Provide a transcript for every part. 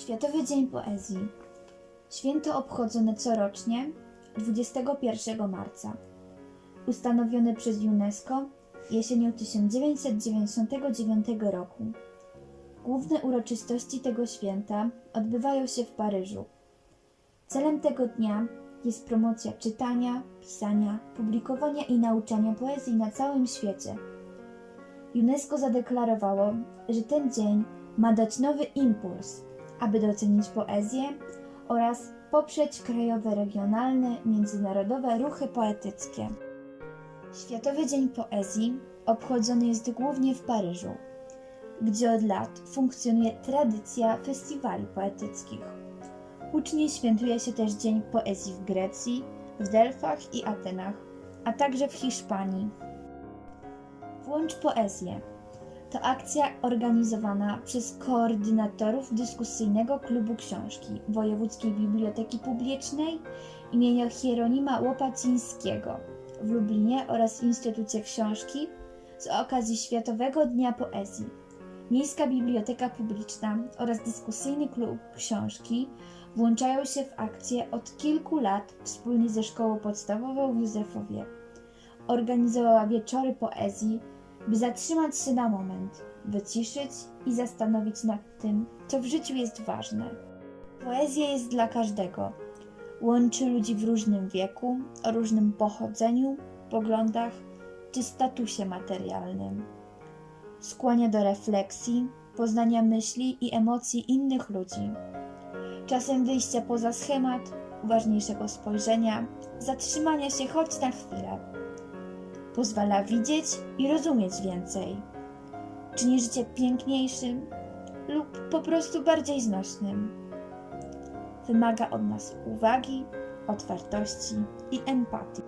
Światowy Dzień Poezji. Święto obchodzone corocznie 21 marca. Ustanowione przez UNESCO jesienią 1999 roku. Główne uroczystości tego święta odbywają się w Paryżu. Celem tego dnia jest promocja czytania, pisania, publikowania i nauczania poezji na całym świecie. UNESCO zadeklarowało, że ten dzień ma dać nowy impuls, aby docenić poezję oraz poprzeć krajowe, regionalne, międzynarodowe ruchy poetyckie. Światowy Dzień Poezji obchodzony jest głównie w Paryżu, gdzie od lat funkcjonuje tradycja festiwali poetyckich. Hucznie świętuje się też Dzień Poezji w Grecji, w Delfach i Atenach, a także w Hiszpanii. Włącz poezję. To akcja organizowana przez koordynatorów dyskusyjnego klubu książki Wojewódzkiej Biblioteki Publicznej imienia Hieronima Łopacińskiego w Lublinie oraz Instytucja Książki z okazji Światowego Dnia Poezji. Miejska Biblioteka Publiczna oraz dyskusyjny klub książki włączają się w akcję od kilku lat wspólnie ze Szkołą Podstawową w Józefowie. Organizowała wieczory poezji, by zatrzymać się na moment, wyciszyć i zastanowić nad tym, co w życiu jest ważne. Poezja jest dla każdego. Łączy ludzi w różnym wieku, o różnym pochodzeniu, poglądach czy statusie materialnym. Skłania do refleksji, poznania myśli i emocji innych ludzi. Czasem wyjścia poza schemat, uważniejszego spojrzenia, zatrzymania się choć na chwilę pozwala widzieć i rozumieć więcej. Czyni życie piękniejszym lub po prostu bardziej znośnym. Wymaga od nas uwagi, otwartości i empatii.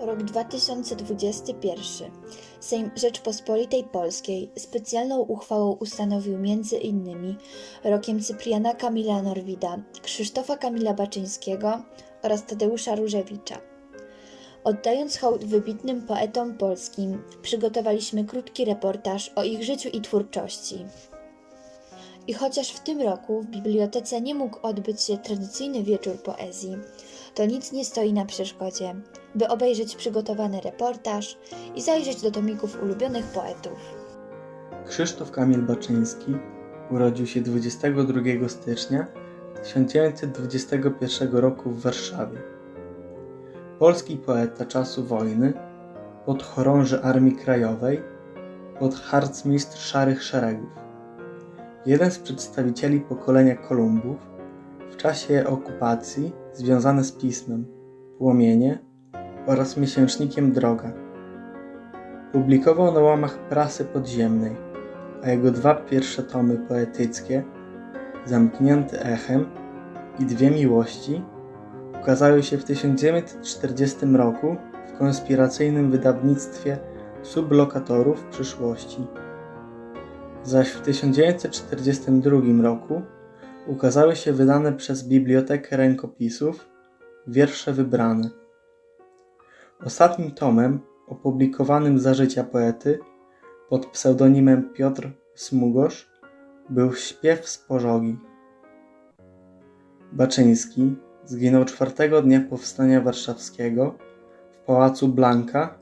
Rok 2021. Sejm Rzeczpospolitej Polskiej specjalną uchwałą ustanowił między innymi rokiem Cypriana Kamila Norwida, Krzysztofa Kamila Baczyńskiego oraz Tadeusza Różewicza. Oddając hołd wybitnym poetom polskim, przygotowaliśmy krótki reportaż o ich życiu i twórczości. I chociaż w tym roku w bibliotece nie mógł odbyć się tradycyjny wieczór poezji, to nic nie stoi na przeszkodzie, by obejrzeć przygotowany reportaż i zajrzeć do tomików ulubionych poetów. Krzysztof Kamil Baczyński urodził się 22 stycznia 1921 roku w Warszawie. Polski poeta czasu wojny, podchorąży Armii Krajowej, podharcmistrz Szarych Szeregów. Jeden z przedstawicieli pokolenia Kolumbów w czasie okupacji związany z pismem Płomienie oraz miesięcznikiem Droga. Publikował na łamach prasy podziemnej, a jego dwa pierwsze tomy poetyckie, Zamknięty echem i Dwie miłości, ukazały się w 1940 roku w konspiracyjnym wydawnictwie Sublokatorów Przyszłości. Zaś w 1942 roku ukazały się wydane przez Bibliotekę Rękopisów wiersze wybrane. Ostatnim tomem, opublikowanym za życia poety pod pseudonimem Piotr Smugosz, był Śpiew z Pożogi. Baczyński zginął czwartego dnia Powstania Warszawskiego w Pałacu Blanka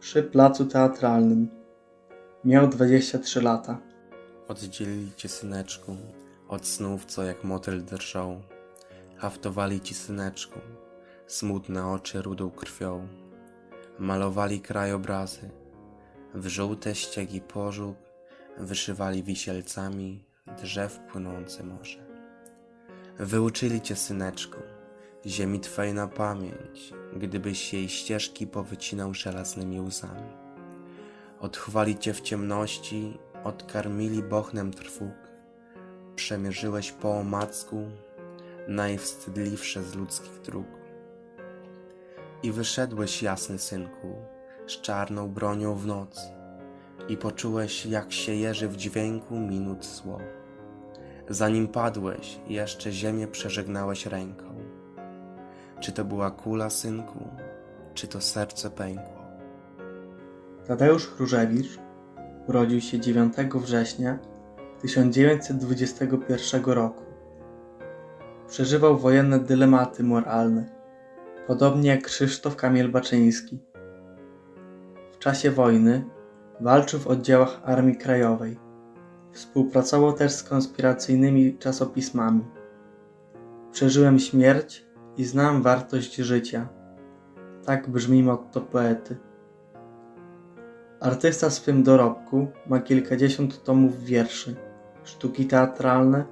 przy Placu Teatralnym. Miał 23 lata. Oddzielili cię, syneczku, od snów, co jak motyl drżą. Haftowali ci, syneczku, smutne oczy rudą krwią. Malowali krajobrazy, w żółte ściegi pożóg, wyszywali wisielcami drzew płynące morze. Wyuczyli cię, syneczku, ziemi twej na pamięć, gdybyś jej ścieżki powycinał żelaznymi łzami. Odchwali cię w ciemności, odkarmili bochnem trwóg. Przemierzyłeś po omacku najwstydliwsze z ludzkich dróg. I wyszedłeś, jasny synku, z czarną bronią w noc i poczułeś, jak się jeży w dźwięku minut zło. Zanim padłeś, jeszcze ziemię przeżegnałeś ręką. Czy to była kula, synku, czy to serce pękło? Tadeusz Chróżewicz urodził się 9 września 1921 roku przeżywał wojenne dylematy moralne, podobnie jak Krzysztof Kamil Baczyński. W czasie wojny walczył w oddziałach Armii Krajowej. Współpracował też z konspiracyjnymi czasopismami. Przeżyłem śmierć i znam wartość życia. Tak brzmi motto poety. Artysta w swym dorobku ma kilkadziesiąt tomów wierszy, sztuki teatralne,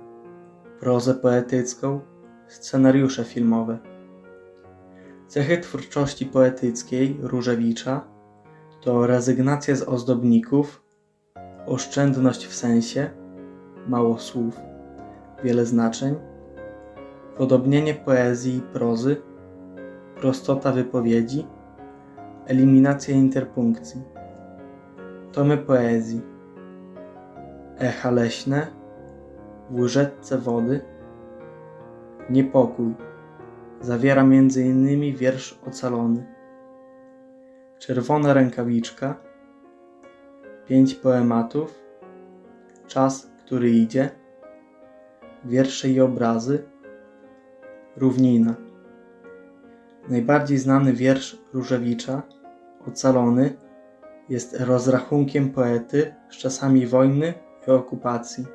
prozę poetycką, scenariusze filmowe. Cechy twórczości poetyckiej Różewicza to rezygnacja z ozdobników, oszczędność w sensie, mało słów, wiele znaczeń, podobnienie poezji i prozy, prostota wypowiedzi, eliminacja interpunkcji. Tomy poezji. Echa leśne, w łyżeczce wody, niepokój. Zawiera m.in. wiersz ocalony. Czerwona rękawiczka, pięć poematów, czas, który idzie, wiersze i obrazy, równina. Najbardziej znany wiersz Różewicza, ocalony, jest rozrachunkiem poety z czasami wojny i okupacji.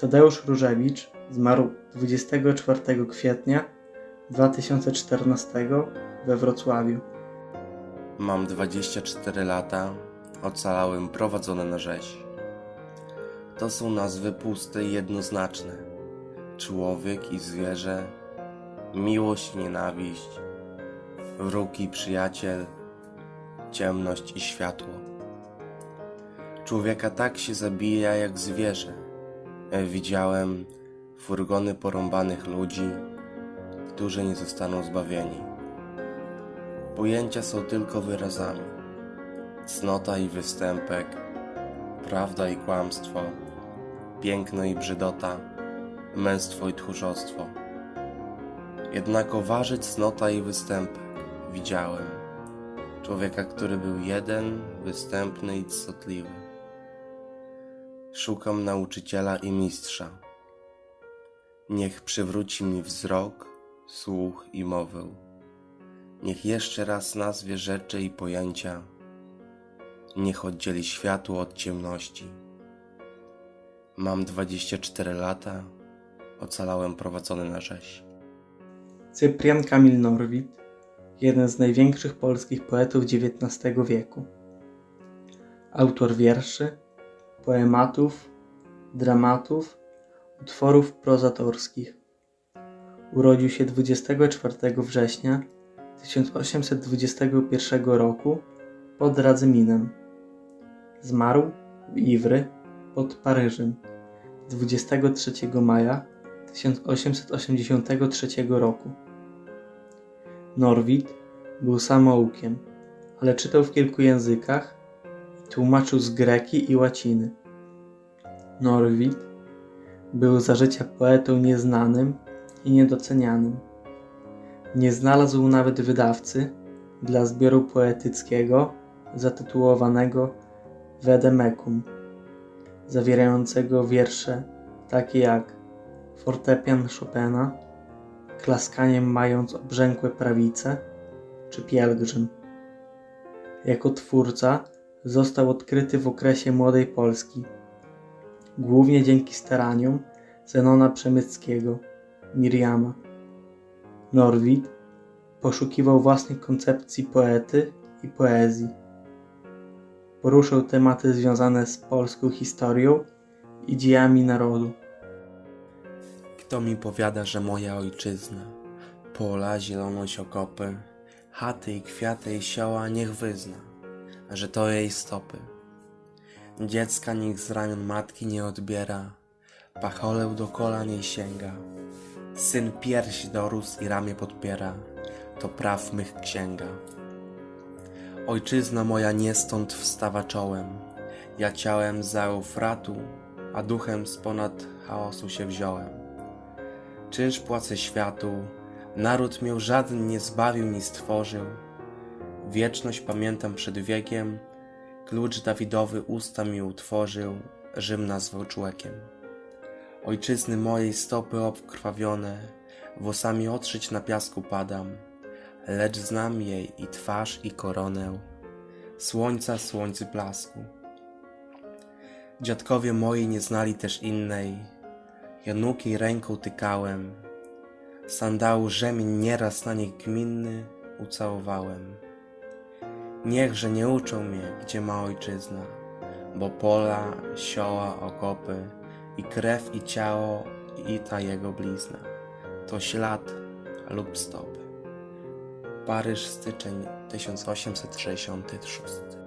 Tadeusz Różewicz zmarł 24 kwietnia 2014 we Wrocławiu. Mam 24 lata, ocalałem prowadzony na rzeź. To są nazwy puste i jednoznaczne. Człowiek i zwierzę, miłość i nienawiść, wróg i przyjaciel, ciemność i światło. Człowieka tak się zabija jak zwierzę. Widziałem furgony porąbanych ludzi, którzy nie zostaną zbawieni. Pojęcia są tylko wyrazami. Cnota i występek, prawda i kłamstwo, piękno i brzydota, męstwo i tchórzostwo. Jednako waży cnota i występek. Widziałem człowieka, który był jeden, występny i cnotliwy. Szukam nauczyciela i mistrza. Niech przywróci mi wzrok, słuch i mowę. Niech jeszcze raz nazwie rzeczy i pojęcia. Niech oddzieli światło od ciemności. Mam 24 lata, ocalałem prowadzony na rzeź. Cyprian Kamil Norwid, jeden z największych polskich poetów XIX wieku. Autor wierszy, poematów, dramatów, utworów prozatorskich. Urodził się 24 września 1821 roku pod Radzyminem. Zmarł w Iwry pod Paryżem 23 maja 1883 roku. Norwid był samoukiem, ale czytał w kilku językach i tłumaczył z greki i łaciny. Norwid był za życia poetą nieznanym i niedocenianym. Nie znalazł nawet wydawcy dla zbioru poetyckiego zatytułowanego Vedemecum, zawierającego wiersze takie jak Fortepian Chopina, Klaskaniem mając obrzękłe prawice, czy Pielgrzym. Jako twórca został odkryty w okresie Młodej Polski, głównie dzięki staraniom Zenona Przemyckiego, Miriama. Norwid poszukiwał własnych koncepcji poety i poezji. Poruszał tematy związane z polską historią i dziejami narodu. Kto mi powiada, że moja ojczyzna, pola, zieloność, okopy, chaty i kwiaty i sioła niech wyzna, że to jej stopy. Dziecka niech z ramion matki nie odbiera, pacholę do kolan jej sięga. Syn pierś dorósł i ramię podpiera, to praw mych księga. Ojczyzna moja nie stąd wstawa czołem, ja ciałem za Eufratu, a duchem z ponad chaosu się wziąłem. Czynsz płacę światu, naród mię żaden nie zbawił ni stworzył. Wieczność pamiętam przed wiekiem, klucz Dawidowy usta mi utworzył, Rzym nazwał człowiekiem. Ojczyzny mojej stopy obkrwawione, włosami otrzyć na piasku padam, lecz znam jej i twarz i koronę, słońca słońcy blasku. Dziadkowie moi nie znali też innej, Januki ręką tykałem, sandału rzemień nieraz na nich gminny ucałowałem. Niechże nie uczą mnie, gdzie ma ojczyzna, bo pola, sioła, okopy i krew i ciało i ta jego blizna, to ślad lub stopy. Paryż, styczeń 1866